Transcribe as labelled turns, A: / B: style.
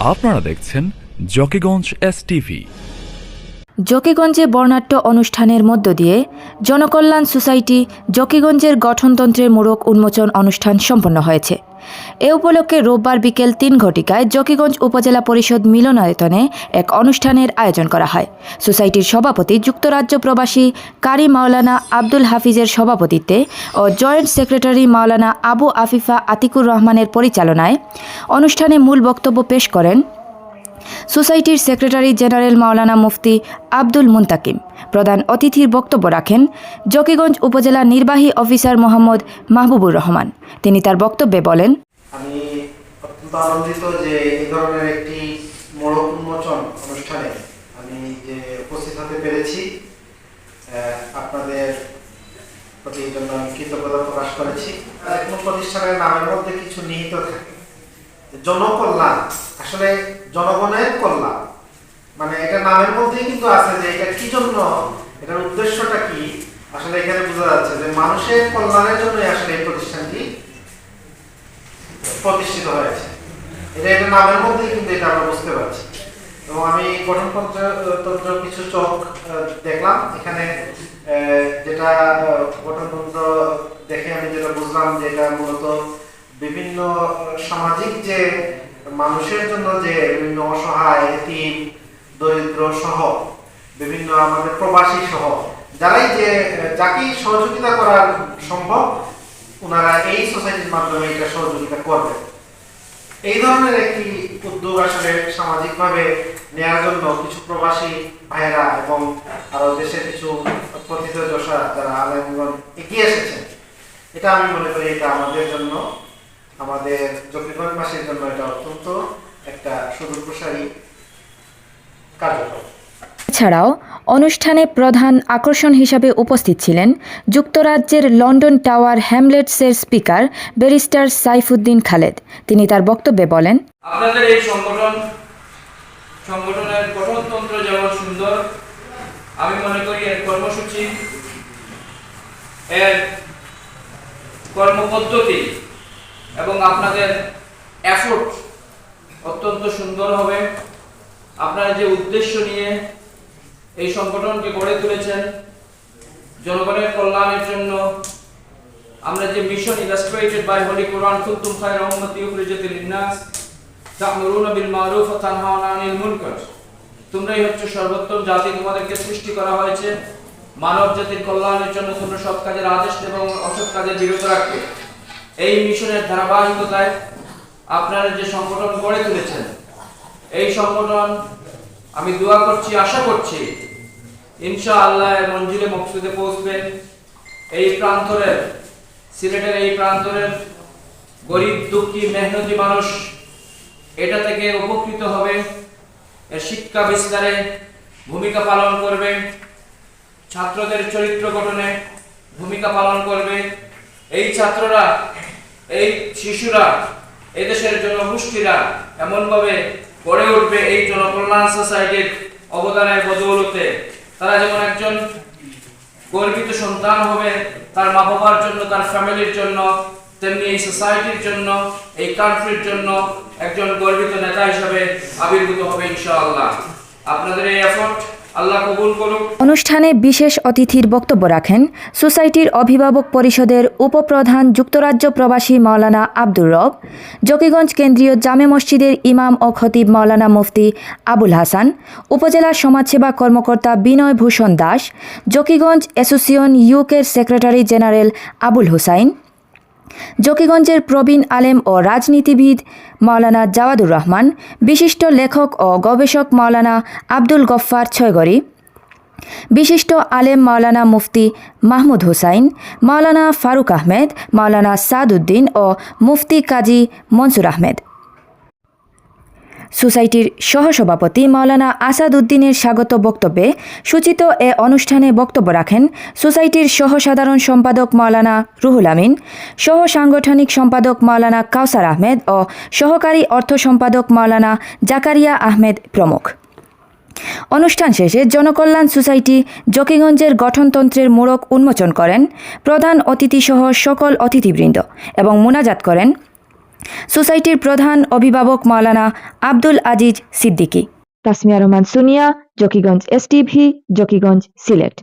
A: আপনারা দেখছেন Zakiganj S TV.
B: জকিগঞ্জে বর্ণাঢ্য অনুষ্ঠানের মধ্য দিয়ে জনকল্যাণ সোসাইটি জকিগঞ্জের গঠনতন্ত্রের মোড়ক উন্মোচন অনুষ্ঠান সম্পন্ন হয়েছে। এ উপলক্ষে রোববার বিকেল তিন ঘটিকায় জকিগঞ্জ উপজেলা পরিষদ মিলনায়তনে এক অনুষ্ঠানের আয়োজন করা হয়। সোসাইটির সভাপতি যুক্তরাজ্য প্রবাসী কারি মাওলানা আব্দুল হাফিজের সভাপতিত্বে ও জয়েন্ট সেক্রেটারি মাওলানা আবু আফিফা আতিকুর রহমানের পরিচালনায় অনুষ্ঠানে মূল বক্তব্য পেশ করেন সোসাইটির সেক্রেটারি জেনারেল মাওলানা মুফতি আব্দুল মুন্তাকিম। প্রধান অতিথির বক্তব্য রাখেন জকিগঞ্জ উপজেলা নির্বাহী অফিসার মোহাম্মদ মাহবুবুর রহমান। তিনি তার বক্তব্যে বলেন,
C: আমি আনন্দিত যে এই ধরনের একটি মোড়ক উন্মোচন অনুষ্ঠানে আমি যে উপস্থিত হতে পেরেছি আপনাদের প্রতি জন্য আমি কৃতজ্ঞতা প্রকাশ করেছি। কোনো প্রতিষ্ঠানের নামের মধ্যে কিছু নিহিত থাকে। জনকল্যাণ, আসলে জনগণের কল্যাণ। মানে এটা নামের মধ্যেই কিন্তু আছে যে এটা কি জন্য, এটার উদ্দেশ্যটা কি? আসলে এখানে বোঝা যাচ্ছে যে মানুষের কল্যাণের জন্যই আসলে এই প্রতিষ্ঠানটি প্রতিষ্ঠিত হয়েছে। এটা এটা নামের মধ্যেই কিন্তু এটা আমরা বুঝতে পারছি। এবং আমি গঠনতন্ত্র তন্ত্র কিছু চোখ দেখলাম। এখানে যেটা গঠনতন্ত্র দেখে আমি যেটা বুঝলাম যে এটা মূলত বিভিন্ন সামাজিক যে মানুষের জন্য যে বিভিন্ন অসহায়, এতিম, দরিদ্র সহ বিভিন্ন আমাদের প্রবাসী সহ, যারাই যে, যাকেই সহযোগিতা করার সম্ভব ওনারা এই সোসাইটির মাধ্যমে এটা সহযোগিতা করবে। এই ধরনের একটি উদ্যোগ আসলে সামাজিকভাবে নেওয়ার জন্য কিছু প্রবাসী ভাইয়েরা এবং আরও দেশের কিছু প্রথিতযশা যারা আলেমগণ এগিয়ে এসেছেন, এটা আমি মনে করি এটা আমাদের জন্য আমাদের জকিগঞ্জবাসীর জন্য এটা অত্যন্ত একটা সুদূর প্রসারী কার্যক্রম।
B: এছাড়াও অনুষ্ঠানে প্রধান আকর্ষণ হিসাবে উপস্থিত ছিলেন যুক্তরাজ্যের লন্ডন টাওয়ার হ্যামলেটসের স্পিকার ব্যারিস্টার সাইফুদ্দিন খালেদ। তিনি তার বক্তব্যে বলেন
D: আপনাদের এই সংগঠন সংগঠনের গঠনতন্ত্র যেমন সুন্দর আমি মনে করি এর কর্মসূচি এর কর্মপদ্ধতি এবং আপনাদের এফোর্ট অত্যন্ত সুন্দর হবে। আপনারা যে উদ্দেশ্য নিয়ে এই সংগঠনকে গড়ে তুলেছেন, জনগণের কল্যাণের জন্য আমরা যে mission illustrated by holy Quran কুনতুম খায়রা উম্মতি উখরিজাতিল লিন্নাস বিল মারুফ ওয়া মুনকার তোমরাই হচ্ছে সর্বোত্তম জাতি, তোমাদেরকে সৃষ্টি করা হয়েছে। মানব জাতির কল্যাণের জন্য তোমরা সৎ কাজের আদেশ এবং অসৎ কাজের বিরত রাখবে। এই মিশনের ধারাবাহিকতায় আপনারা যে সংগঠন গড়ে তুলেছেন, এই সংগঠন আমি দোয়া করছি, আশা করছি ইনশাআল্লাহ এর মঞ্জিলে মকসুদে পৌঁছবেন এই প্রান্তরের, সিলেটের এই প্রান্তরের গরিব, দুঃখী, মেহনতি মানুষ এটা থেকে উপকৃত হবে, এর শিক্ষা বিস্তারে ভূমিকা পালন করবে, ছাত্রদের চরিত্র গঠনে ভূমিকা পালন করবে। এই ছাত্ররা এই শিশুরা এদেশের জনগোষ্ঠীরা এমনভাবে গড়ে উঠবে এই জনকল্যাণ সোসাইটির অবদানের বদৌলতে। তারা যেমন একজন গর্বিত সন্তান হবে, তার মা বাবার জন্য, তার ফ্যামিলির জন্য, তেমনি এই সোসাইটির জন্য, এই কান্ট্রির জন্য একজন গর্বিত নেতা হিসাবে আবির্ভূত হবে ইনশাআল্লাহ। আপনাদের এই এফোর্ট
B: অনুষ্ঠানে বিশেষ অতিথির বক্তব্য রাখেন সোসাইটির অভিভাবক পরিষদের উপপ্রধান যুক্তরাজ্য প্রবাসী মাওলানা আব্দুর রব, জকিগঞ্জ কেন্দ্রীয় জামে মসজিদের ইমাম ও খতিব মাওলানা মুফতি আবুল হাসান, উপজেলা সমাজসেবা কর্মকর্তা বিনয় ভূষণ দাস, জকিগঞ্জ অ্যাসোসিয়েশন ইউকের সেক্রেটারি জেনারেল আবুল হুসাইন জকিগঞ্জের প্রবীণ আলেম ও রাজনীতিবিদ মাওলানা জাওয়াদুর রহমান, বিশিষ্ট লেখক ও গবেষক মাওলানা আব্দুল গফ্ফার ছয়গরি বিশিষ্ট আলেম মাওলানা মুফতি মাহমুদ হুসাইন, মাওলানা ফারুক আহমেদ, মাওলানা সাদউদ্দিন ও মুফতি কাজী মনসুর আহমেদ। সোসাইটির সহসভাপতি মাওলানা আসাদ উদ্দিনের স্বাগত বক্তব্যে সূচিত এ অনুষ্ঠানে বক্তব্য রাখেন সোসাইটির সহ সাধারণ সম্পাদক মাওলানা রুহুল আমিন সহ সাংগঠনিক সম্পাদক মাওলানা কাউসার আহমেদ ও সহকারী অর্থ সম্পাদক মাওলানা জাকারিয়া আহমেদ প্রমুখ। অনুষ্ঠান শেষে জনকল্যাণ সোসাইটি জকিগঞ্জের গঠনতন্ত্রের মোড়ক উন্মোচন করেন প্রধান অতিথিসহ সকল অতিথিবৃন্দ এবং মোনাজাত করেন সোসাইটির প্রধান অভিভাবক মাওলানা আব্দুল আজিজ সিদ্দিকী। তাসমিয়া রহমান সুনিয়া জকিগঞ্জ এসটিভি জকিগঞ্জ সিলেট।